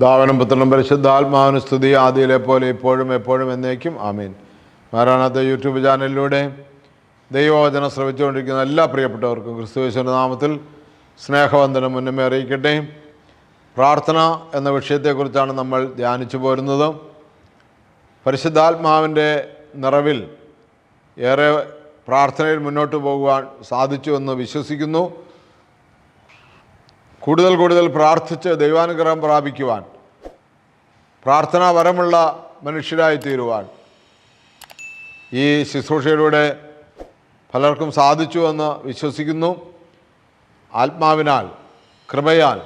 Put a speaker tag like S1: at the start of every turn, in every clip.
S1: ദാവനം പുത്രനും പരിശുദ്ധാത്മാവിന് സ്തുതി. ആദിയിലെ പോലെ ഇപ്പോഴും എപ്പോഴും എന്നേക്കും. ആമീൻ. മാരാണത്തെ യൂട്യൂബ് ചാനലിലൂടെ ദൈവവചനം ശ്രമിച്ചുകൊണ്ടിരിക്കുന്ന എല്ലാ പ്രിയപ്പെട്ടവർക്കും ക്രിസ്തുവേശ്വര നാമത്തിൽ സ്നേഹവന്ദനം മുന്നമേ അറിയിക്കട്ടെ. പ്രാർത്ഥന എന്ന വിഷയത്തെക്കുറിച്ചാണ് നമ്മൾ ധ്യാനിച്ചു പോരുന്നത്. പരിശുദ്ധാത്മാവിന്റെ നിറവിൽ ഏറെ പ്രാർത്ഥനയിൽ മുന്നോട്ട് പോകുവാൻ സാധിച്ചു എന്ന് വിശ്വസിക്കുന്നു. കൂടുതൽ കൂടുതൽ പ്രാർത്ഥിച്ച് ദൈവാനുഗ്രഹം പ്രാപിക്കുവാൻ പ്രാർത്ഥനാ വരമുള്ള മനുഷ്യരായി തീരുവാൻ ഈ ശുശ്രൂഷയിലൂടെ പലർക്കും സാധിച്ചുവെന്ന് വിശ്വസിക്കുന്നു. ആത്മാവിനാൽ കൃപയാൽ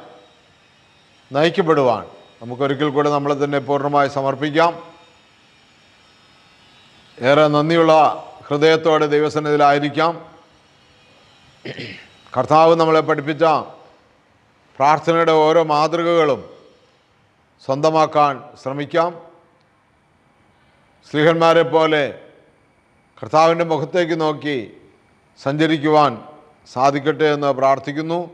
S1: നയിക്കപ്പെടുവാൻ നമുക്കൊരിക്കൽ കൂടെ നമ്മളെ തന്നെ പൂർണമായി സമർപ്പിക്കാം. ഏറെ നന്ദിയുള്ള ഹൃദയത്തോടെ ദൈവസന്നിധിയിലായിരിക്കാം കർത്താവ് നമ്മളെ പഠിപ്പിച്ച പ്രാർത്ഥനയുടെ ഓരോ മാതൃകകളും സ്വന്തമാക്കാൻ ശ്രമിക്കാം. സ്ത്രീഹന്മാരെ പോലെ കർത്താവിന്റെ മുഖത്തേക്ക് നോക്കി സഞ്ചരിക്കുവാൻ സാധിക്കട്ടെ എന്ന് പ്രാർത്ഥിക്കുന്നു.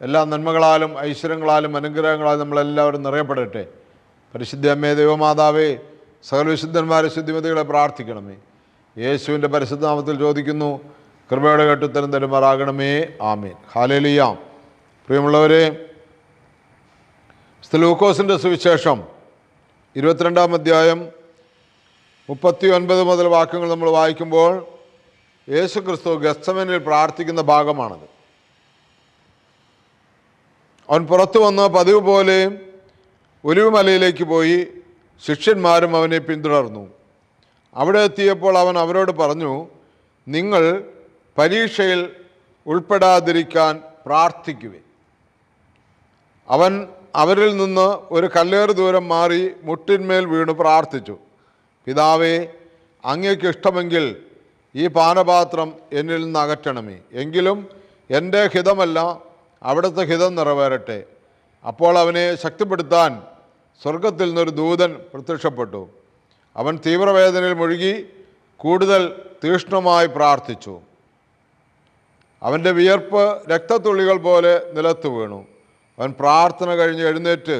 S1: എല്ലാ നന്മകളാലും ഐശ്വര്യങ്ങളാലും അനുഗ്രഹങ്ങളാലും നമ്മളെല്ലാവരും നിറയപ്പെടട്ടെ. പരിശുദ്ധ അമ്മേ ദൈവമാതാവേ സകല വിശുദ്ധന്മാരെ ശുദ്ധിമതികളെ പ്രാർത്ഥിക്കണമേ. യേശുവിന്റെ പരിശുദ്ധനാമത്തിൽ ചോദിക്കുന്നു. കൃപയുടെ കെട്ടുത്തരം തരുമാറാകണമേ. ആമേൻ. ഹാലേലിയാം. പ്രിയമുള്ളവരെ സ്ലൂക്കോസിന്റെ സുവിശേഷം ഇരുപത്തിരണ്ടാം അധ്യായം മുപ്പത്തി ഒൻപത് മുതൽ വാക്യങ്ങൾ നമ്മൾ വായിക്കുമ്പോൾ യേശു ക്രിസ്തു ഗസ്തമനിൽ പ്രാർത്ഥിക്കുന്ന ഭാഗമാണത്. അവൻ പുറത്തു വന്ന് പതിവ് പോലെ ഒലിവുമലയിലേക്ക് പോയി ശിഷ്യന്മാരും അവനെ പിന്തുടർന്നു. അവിടെ എത്തിയപ്പോൾ അവൻ അവരോട് പറഞ്ഞു നിങ്ങൾ പരീക്ഷയിൽ ഉൾപ്പെടാതിരിക്കാൻ പ്രാർത്ഥിക്കുവിൻ. അവൻ അവരിൽ നിന്ന് ഒരു കല്ലേറ് ദൂരം മാറി മുട്ടിന്മേൽ വീണ് പ്രാർത്ഥിച്ചു. പിതാവേ അങ്ങേക്ക് ഇഷ്ടമെങ്കിൽ ഈ പാനപാത്രം എന്നിൽ നിന്ന് അകറ്റണമേ. എങ്കിലും എന്റെ ഹിതമല്ല അവിടുത്തെ ഹിതം നിറവേറട്ടെ. അപ്പോൾ അവനെ ശക്തിപ്പെടുത്താൻ സ്വർഗത്തിൽ നിന്നൊരു ദൂതൻ പ്രത്യക്ഷപ്പെട്ടു. അവൻ തീവ്രവേദനയിൽ മുഴുകി കൂടുതൽ തീഷ്ണമായി പ്രാർത്ഥിച്ചു. അവന്റെ വിയർപ്പ് രക്തത്തുള്ളികൾ പോലെ നിലത്ത് വീണു. അവൻ പ്രാർത്ഥന കഴിഞ്ഞ് എഴുന്നേറ്റ്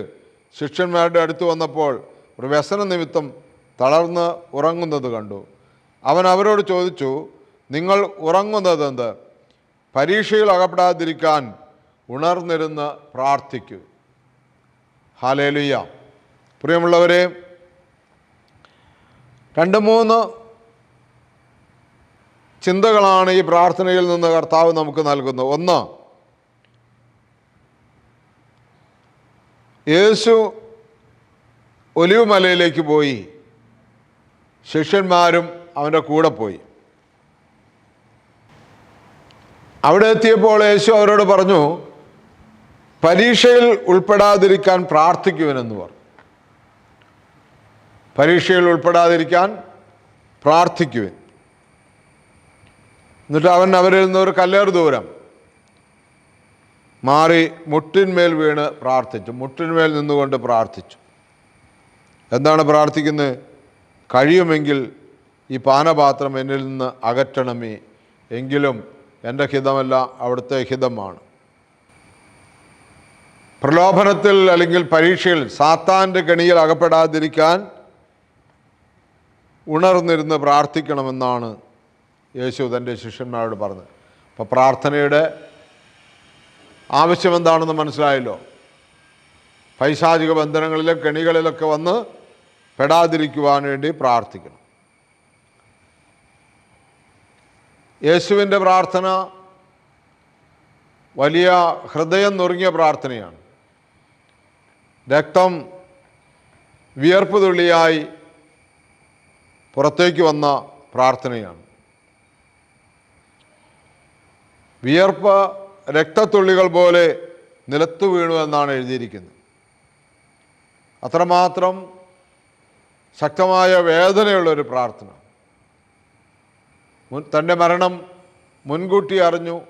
S1: ശിഷ്യന്മാരുടെ അടുത്ത് വന്നപ്പോൾ ഒരു വ്യസന നിമിത്തം തളർന്ന് ഉറങ്ങുന്നത് കണ്ടു. അവൻ അവരോട് ചോദിച്ചു നിങ്ങൾ ഉറങ്ങുന്നതെന്ത് പരീക്ഷയിൽ അകപ്പെടാതിരിക്കാൻ ഉണർന്നിരുന്ന് പ്രാർത്ഥിക്കൂ. ഹാലേലുയ്യ പ്രിയമുള്ളവരെ രണ്ട് മൂന്ന് ചിന്തകളാണ് ഈ പ്രാർത്ഥനയിൽ നിന്ന് കർത്താവ് നമുക്ക് നൽകുന്നത്. ഒന്ന് യേശു ഒലിവുമലയിലേക്ക് പോയി. ശിഷ്യന്മാരും അവന്റെ കൂടെ പോയി. അവിടെ എത്തിയപ്പോൾ യേശു അവരോട് പറഞ്ഞു പരീക്ഷയിൽ ഉൾപ്പെടാതിരിക്കാൻ പ്രാർത്ഥിക്കുവനെന്ന് പറഞ്ഞു. പരീക്ഷയിൽ ഉൾപ്പെടാതിരിക്കാൻ പ്രാർത്ഥിക്കുവൻ. എന്നിട്ട് അവൻ അവരിൽ നിന്ന് ഒരു കല്ലേറ് ദൂരം മാറി മുട്ടിന്മേൽ വീണ് പ്രാർത്ഥിച്ചു. മുട്ടിന്മേൽ നിന്നുകൊണ്ട് പ്രാർത്ഥിച്ചു. എന്താണ് പ്രാർത്ഥിക്കുന്നത് കഴിയുമെങ്കിൽ ഈ പാനപാത്രം എന്നിൽ നിന്ന് അകറ്റണമേ. എങ്കിലും എന്റെ ഹിതമല്ല അവിടുത്തെ ഹിതമാണ്. പ്രലോഭനത്തിൽ അല്ലെങ്കിൽ പരീക്ഷയിൽ സാത്താന്റെ കെണിയിൽ അകപ്പെടാതിരിക്കാൻ ഉണർന്നിരുന്ന് പ്രാർത്ഥിക്കണമെന്നാണ് യേശു തന്റെ ശിഷ്യന്മാരോട് പറഞ്ഞത്. അപ്പോൾ പ്രാർത്ഥനയുടെ ആവശ്യം എന്താണെന്ന് മനസ്സിലായല്ലോ? പൈശാചിക ബന്ധനങ്ങളിലും കെണികളിലൊക്കെ വന്ന് പെടാതിരിക്കുവാൻ വേണ്ടി പ്രാർത്ഥിക്കണം. യേശുവിന്റെ പ്രാർത്ഥന വലിയ ഹൃദയം നുറുങ്ങിയ പ്രാർത്ഥനയാണ്. രക്തം വിയർപ്പ് തുള്ളിയായി പുറത്തേക്ക് വന്ന പ്രാർത്ഥനയാണ്. വിയർപ്പ് രക്തത്തുള്ളികൾ പോലെ നിലത്തു വീണു എന്നാണ് എഴുതിയിരിക്കുന്നത്. അത്രമാത്രം ശക്തമായ വേദനയുള്ള ഒരു പ്രാർത്ഥന. തന്റെ മരണം മുൻകൂട്ടി അറിഞ്ഞു.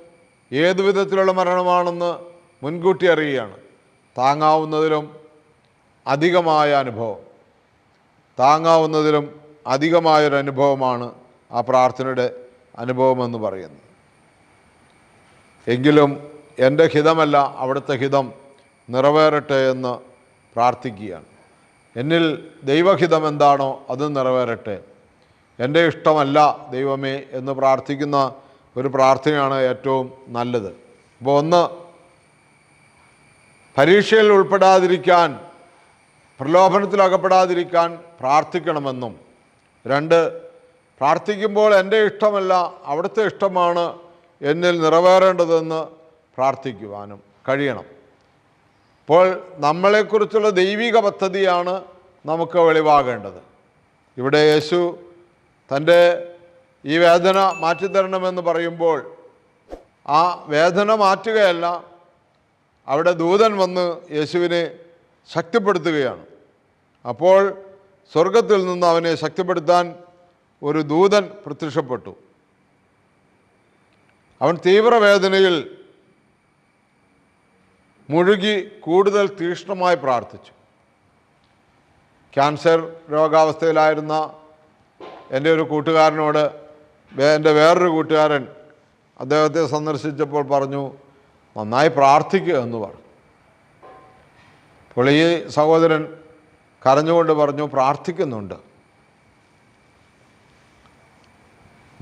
S1: ഏതു വിധത്തിലുള്ള മരണമാണെന്ന് മുൻകൂട്ടി അറിയുകയാണ്. താങ്ങാവുന്നതിലും അധികമായ അനുഭവം. താങ്ങാവുന്നതിലും അധികമായൊരു അനുഭവമാണ് ആ പ്രാർത്ഥനയുടെ അനുഭവമെന്ന് പറയുന്നത്. എങ്കിലും എന്റെ ഹിതമല്ല അവിടുത്തെ ഹിതം നിറവേറട്ടെ എന്ന് പ്രാർത്ഥിക്കുകയാണ്. എന്നിൽ ദൈവഹിതം എന്താണോ അത് നിറവേറട്ടെ. എന്റെ ഇഷ്ടമല്ല ദൈവമേ എന്ന് പ്രാർത്ഥിക്കുന്ന ഒരു പ്രാർത്ഥനയാണ് ഏറ്റവും നല്ലത്. അപ്പോൾ ഒന്ന് പരീക്ഷയിൽ ഉൾപ്പെടാതിരിക്കാൻ പ്രലോഭനത്തിലകപ്പെടാതിരിക്കാൻ പ്രാർത്ഥിക്കണമെന്നും. രണ്ട് പ്രാർത്ഥിക്കുമ്പോൾ എന്റെ ഇഷ്ടമല്ല അവിടുത്തെ ഇഷ്ടമാണ് എന്നിൽ നിറവേറേണ്ടതെന്ന് പ്രാർത്ഥിക്കുവാനും കഴിയണം. അപ്പോൾ നമ്മളെക്കുറിച്ചുള്ള ദൈവിക പദ്ധതിയാണ് നമുക്ക് വെളിവാകേണ്ടത്. ഇവിടെ യേശു തന്റെ ഈ വേദന മാറ്റിത്തരണമെന്ന് പറയുമ്പോൾ ആ വേദന മാറ്റുകയല്ല അവിടെ ദൂതൻ വന്ന് യേശുവിനെ ശക്തിപ്പെടുത്തുകയാണ്. അപ്പോൾ സ്വർഗത്തിൽ നിന്ന് അവനെ ശക്തിപ്പെടുത്താൻ ഒരു ദൂതൻ പ്രത്യക്ഷപ്പെട്ടു. അവൻ തീവ്രവേദനയിൽ മുഴുകി കൂടുതൽ തീക്ഷ്ണമായി പ്രാർത്ഥിച്ചു. ക്യാൻസർ രോഗാവസ്ഥയിലായിരുന്ന എന്റെ ഒരു കൂട്ടുകാരനോട് എന്റെ വേറൊരു കൂട്ടുകാരൻ അദ്ദേഹത്തെ സന്ദർശിച്ചപ്പോൾ പറഞ്ഞു നന്നായി പ്രാർത്ഥിക്കുക എന്ന് പറഞ്ഞു. അപ്പോൾ സഹോദരൻ കരഞ്ഞുകൊണ്ട് പറഞ്ഞു പ്രാർത്ഥിക്കുന്നുണ്ട്.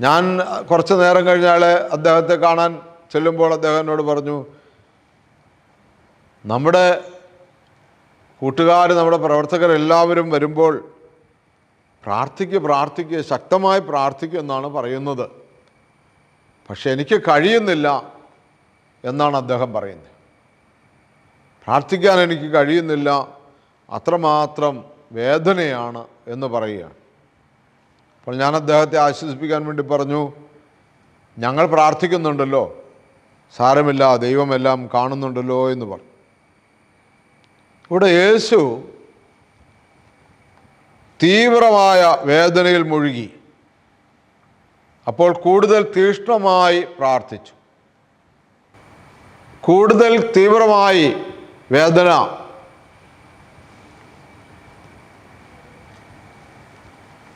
S1: ഞാൻ കുറച്ച് നേരം കഴിഞ്ഞാൽ അദ്ദേഹത്തെ കാണാൻ ചെല്ലുമ്പോൾ അദ്ദേഹം എന്നോട് പറഞ്ഞു നമ്മുടെ കൂട്ടുകാർ നമ്മുടെ പ്രവർത്തകർ എല്ലാവരും വരുമ്പോൾ പ്രാർത്ഥിക്കുക പ്രാർത്ഥിക്കുക ശക്തമായി പ്രാർത്ഥിക്കുക എന്നാണ് പറയുന്നത്. പക്ഷെ എനിക്ക് കഴിയുന്നില്ല എന്നാണ് അദ്ദേഹം പറയുന്നത്. പ്രാർത്ഥിക്കാൻ എനിക്ക് കഴിയുന്നില്ല. അത്രമാത്രം വേദനയാണ് എന്ന് പറയുകയാണ്. അപ്പോൾ ഞാൻ അദ്ദേഹത്തെ ആശ്വസിപ്പിക്കാൻ വേണ്ടി പറഞ്ഞു ഞങ്ങൾ പ്രാർത്ഥിക്കുന്നുണ്ടല്ലോ. സാരമില്ല ദൈവമെല്ലാം കാണുന്നുണ്ടല്ലോ എന്ന് പറഞ്ഞു. ഇവിടെ യേശു തീവ്രമായ വേദനയിൽ മുഴുകി. അപ്പോൾ കൂടുതൽ തീഷ്ണമായി പ്രാർത്ഥിച്ചു. കൂടുതൽ തീവ്രമായി വേദന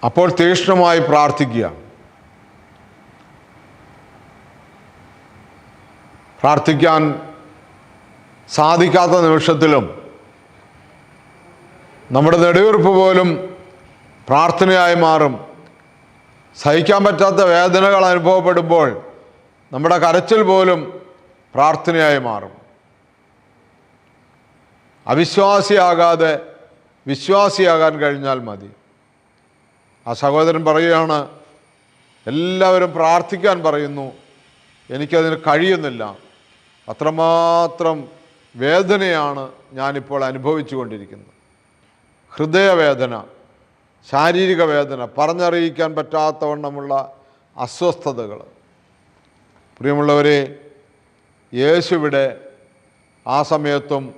S1: അപ്പോൾ തീക്ഷ്ണമായി പ്രാർത്ഥിക്കുക. പ്രാർത്ഥിക്കാൻ സാധിക്കാത്ത നിമിഷത്തിലും നമ്മുടെ നെടുവീർപ്പ് പോലും പ്രാർത്ഥനയായി മാറും. സഹിക്കാൻ പറ്റാത്ത വേദനകൾ അനുഭവപ്പെടുമ്പോൾ നമ്മുടെ കരച്ചിൽ പോലും പ്രാർത്ഥനയായി മാറും. അവിശ്വാസിയാകാതെ വിശ്വാസിയാകാൻ കഴിഞ്ഞാൽ മതി. ആ സഹോദരൻ പറയുകയാണ് എല്ലാവരും പ്രാർത്ഥിക്കാൻ പറയുന്നു എനിക്കതിന് കഴിയുന്നില്ല. അത്രമാത്രം വേദനയാണ് ഞാനിപ്പോൾ അനുഭവിച്ചു കൊണ്ടിരിക്കുന്നത് ഹൃദയവേദന ശാരീരിക വേദന പറഞ്ഞറിയിക്കാൻ പറ്റാത്തവണ്ണമുള്ള അസ്വസ്ഥതകൾ. പ്രിയമുള്ളവരെ യേശുവിടെ ആ സമയത്തും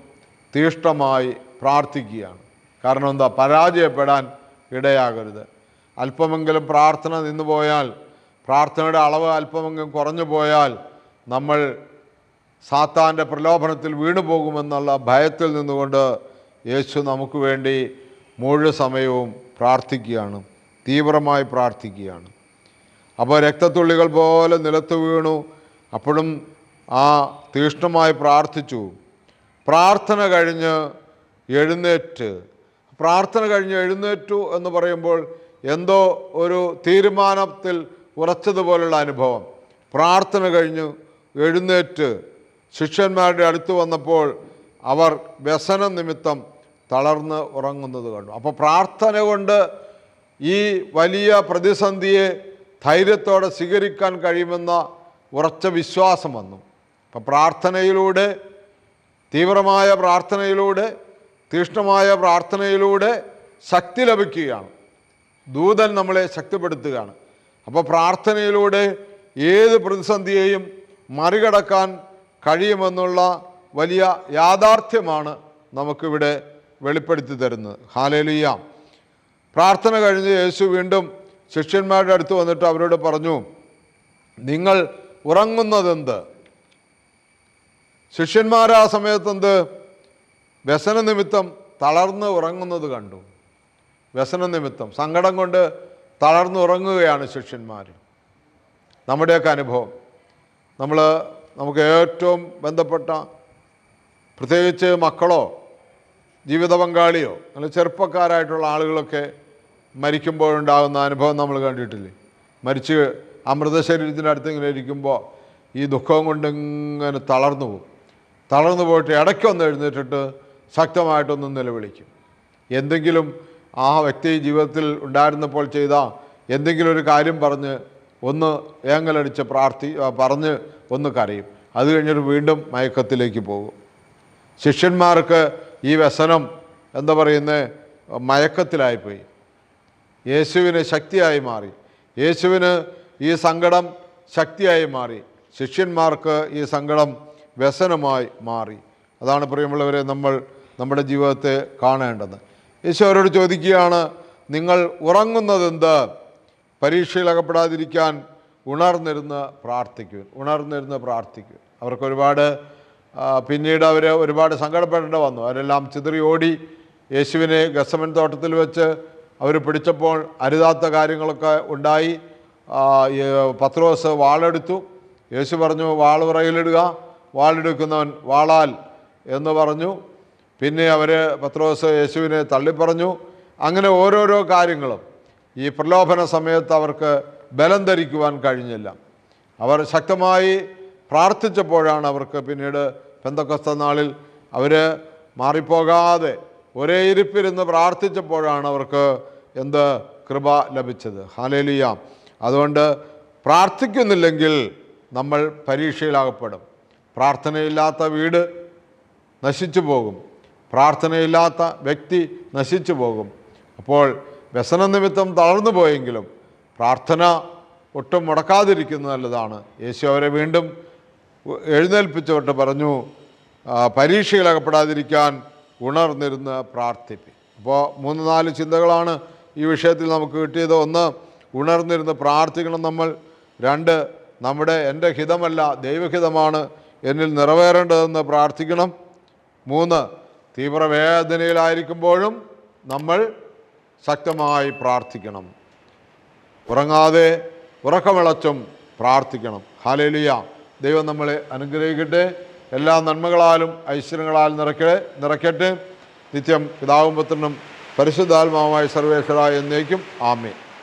S1: തീഷ്ണമായി പ്രാർത്ഥിക്കുകയാണ്. കാരണം എന്താ? പരാജയപ്പെടാൻ ഇടയാകരുത്. അല്പമെങ്കിലും പ്രാർത്ഥന നിന്നു പോയാൽ പ്രാർത്ഥനയുടെ അളവ് അല്പമെങ്കിലും കുറഞ്ഞു പോയാൽ നമ്മൾ സാത്താന്റെ പ്രലോഭനത്തിൽ വീണു പോകുമെന്നുള്ള ഭയത്തിൽ നിന്നുകൊണ്ട് യേശു നമുക്ക് വേണ്ടി മുഴുവൻ സമയവും പ്രാർത്ഥിക്കുകയാണ് തീവ്രമായി പ്രാർത്ഥിക്കുകയാണ്. അപ്പോൾ രക്തത്തുള്ളികൾ പോലെ നിലത്ത് വീണു അപ്പോഴും ആ തീഷ്ണമായി പ്രാർത്ഥിച്ചു. പ്രാർത്ഥന കഴിഞ്ഞ് എഴുന്നേറ്റ് പ്രാർത്ഥന കഴിഞ്ഞ് എഴുന്നേറ്റു എന്ന് പറയുമ്പോൾ എന്തോ ഒരു തീരുമാനത്തിൽ ഉറച്ചതുപോലുള്ള അനുഭവം. പ്രാർത്ഥന കഴിഞ്ഞു എഴുന്നേറ്റ്. ശിഷ്യന്മാരുടെ അടുത്ത് വന്നപ്പോൾ അവർ വ്യസന നിമിത്തം തളർന്ന് ഉറങ്ങുന്നത് കണ്ടു. അപ്പോൾ പ്രാർത്ഥന കൊണ്ട് ഈ വലിയ പ്രതിസന്ധിയെ ധൈര്യത്തോടെ സ്വീകരിക്കാൻ കഴിയുമെന്ന ഉറച്ച വിശ്വാസം വന്നു. അപ്പം പ്രാർത്ഥനയിലൂടെ തീവ്രമായ പ്രാർത്ഥനയിലൂടെ തീഷ്ണമായ പ്രാർത്ഥനയിലൂടെ ശക്തി ലഭിക്കുകയാണ്. ദൂതൻ നമ്മളെ ശക്തിപ്പെടുത്തുകയാണ്. അപ്പോൾ പ്രാർത്ഥനയിലൂടെ ഏത് പ്രതിസന്ധിയെയും മറികടക്കാൻ കഴിയുമെന്നുള്ള വലിയ യാഥാർത്ഥ്യമാണ് നമുക്കിവിടെ വെളിപ്പെടുത്തി തരുന്നത്. ഹാലേലിയ. പ്രാർത്ഥന കഴിഞ്ഞ് യേശു വീണ്ടും ശിഷ്യന്മാരുടെ അടുത്ത് വന്നിട്ട് അവരോട് പറഞ്ഞു നിങ്ങൾ ഉറങ്ങുന്നതെന്ത്? ശിഷ്യന്മാർ ആ സമയത്തെന്ത്? വ്യസന നിമിത്തം തളർന്ന് ഉറങ്ങുന്നത് കണ്ടു. വ്യസന നിമിത്തം സങ്കടം കൊണ്ട് തളർന്നുറങ്ങുകയാണ് ശിഷ്യന്മാർ നമ്മുടെയൊക്കെ അനുഭവം. നമ്മൾ നമുക്ക് ഏറ്റവും ബന്ധപ്പെട്ട പ്രത്യേകിച്ച് മക്കളോ ജീവിത പങ്കാളിയോ അല്ലെങ്കിൽ ചെറുപ്പക്കാരായിട്ടുള്ള ആളുകളൊക്കെ മരിക്കുമ്പോഴുണ്ടാകുന്ന അനുഭവം നമ്മൾ കണ്ടിട്ടില്ലേ? മരിച്ച് അമൃതശരീരത്തിന്റെ അടുത്ത് ഇങ്ങനെ ഇരിക്കുമ്പോൾ ഈ ദുഃഖം കൊണ്ട് ഇങ്ങനെ തളർന്നു പോകും. തളർന്നു പോയിട്ട് ഇടയ്ക്കൊന്ന് എഴുന്നേറ്റിട്ട് ശക്തമായിട്ടൊന്ന് നിലവിളിക്കും. എന്തെങ്കിലും ആ വ്യക്തി ജീവിതത്തിൽ ഉണ്ടായിരുന്നപ്പോൾ ചെയ്ത എന്തെങ്കിലും ഒരു കാര്യം പറഞ്ഞ് ഒന്ന് ഏങ്ങലടിച്ച് പ്രാർത്ഥി പറഞ്ഞ് ഒന്ന് കരയും. അത് കഴിഞ്ഞിട്ട് വീണ്ടും മയക്കത്തിലേക്ക് പോകും. ശിഷ്യന്മാർക്ക് ഈ വ്യസനം എന്താ പറയുന്നത് മയക്കത്തിലായിപ്പോയി. യേശുവിന് ശക്തിയായി മാറി. യേശുവിന് ഈ സങ്കടം ശക്തിയായി മാറി. ശിഷ്യന്മാർക്ക് ഈ സങ്കടം വ്യസനമായി മാറി. അതാണ് പ്രിയമുള്ളവരെ നമ്മൾ നമ്മുടെ ജീവിതത്തെ കാണേണ്ടത്. യേശു അവരോട് ചോദിക്കുകയാണ് നിങ്ങൾ ഉറങ്ങുന്നതെന്ത്? പരീക്ഷയിൽ അകപ്പെടാതിരിക്കാൻ ഉണർന്നിരുന്ന് പ്രാർത്ഥിക്കുക ഉണർന്നിരുന്ന് പ്രാർത്ഥിക്കുക അവർക്ക് ഒരുപാട് പിന്നീട് അവർ ഒരുപാട് സങ്കടപ്പെടേണ്ട വന്നു. അവരെല്ലാം ചിതറി ഓടി യേശുവിനെ ഗസമൻ തോട്ടത്തിൽ വെച്ച് അവർ പിടിച്ചപ്പോൾ അരുതാത്ത കാര്യങ്ങളൊക്കെ ഉണ്ടായി. പത്രോസ് വാളെടുത്തു. യേശു പറഞ്ഞു വാൾ വിറയിലിടുക വാളെടുക്കുന്നവൻ വാളാൽ എന്ന് പറഞ്ഞു. പിന്നെ അവർ പത്രോസ് യേശുവിനെ തള്ളിപ്പറഞ്ഞു. അങ്ങനെ ഓരോരോ കാര്യങ്ങളും ഈ പ്രലോഭന സമയത്ത് അവർക്ക് ബലം ധരിക്കുവാൻ കഴിഞ്ഞില്ല. അവർ ശക്തമായി പ്രാർത്ഥിച്ചപ്പോഴാണ് അവർക്ക് പിന്നീട് പെന്തക്കൊസ്ത നാളിൽ അവർ മാറിപ്പോകാതെ ഒരേ ഇരിപ്പിരുന്ന് പ്രാർത്ഥിച്ചപ്പോഴാണ് അവർക്ക് എന്ത് കൃപ ലഭിച്ചത്. ഹാലേലിയ. അതുകൊണ്ട് പ്രാർത്ഥിക്കുന്നില്ലെങ്കിൽ നമ്മൾ പരീക്ഷയിലാകപ്പെടും. പ്രാർത്ഥനയില്ലാത്ത വീട് നശിച്ചു പോകും. പ്രാർത്ഥനയില്ലാത്ത വ്യക്തി നശിച്ചു പോകും. അപ്പോൾ വ്യസന നിമിത്തം തളർന്നു പോയെങ്കിലും പ്രാർത്ഥന ഒട്ടും മുടക്കാതിരിക്കുന്നത് നല്ലതാണ്. യേശു അവരെ വീണ്ടും എഴുന്നേൽപ്പിച്ചവട്ട് പറഞ്ഞു "ആ, പരീക്ഷയിലകപ്പെടാതിരിക്കാൻ ഉണർന്നിരുന്ന് പ്രാർത്ഥിപ്പി. അപ്പോൾ മൂന്ന് നാല് ചിന്തകളാണ് ഈ വിഷയത്തിൽ നമുക്ക് കിട്ടിയത്. ഒന്ന് ഉണർന്നിരുന്ന് പ്രാർത്ഥിക്കണം നമ്മൾ. രണ്ട് നമ്മുടെ എന്റെ ഹിതമല്ല ദൈവഹിതമാണ് എന്നിൽ നിറവേറേണ്ടതെന്ന് പ്രാർത്ഥിക്കണം. മൂന്ന് തീവ്രവേദനയിലായിരിക്കുമ്പോഴും നമ്മൾ ശക്തമായി പ്രാർത്ഥിക്കണം. ഉറങ്ങാതെ ഉറക്കമിളച്ചും പ്രാർത്ഥിക്കണം. ഹാലേലിയ. ദൈവം നമ്മളെ അനുഗ്രഹിക്കട്ടെ. എല്ലാ നന്മകളാലും ഐശ്വര്യങ്ങളാലും നിറയ്ക്കട്ടെ നിറയ്ക്കട്ടെ. നിത്യം പിതാവും പുത്രനും പരിശുദ്ധാത്മാവുമായി സർവേശ്വര എന്നേക്കും. ആമേ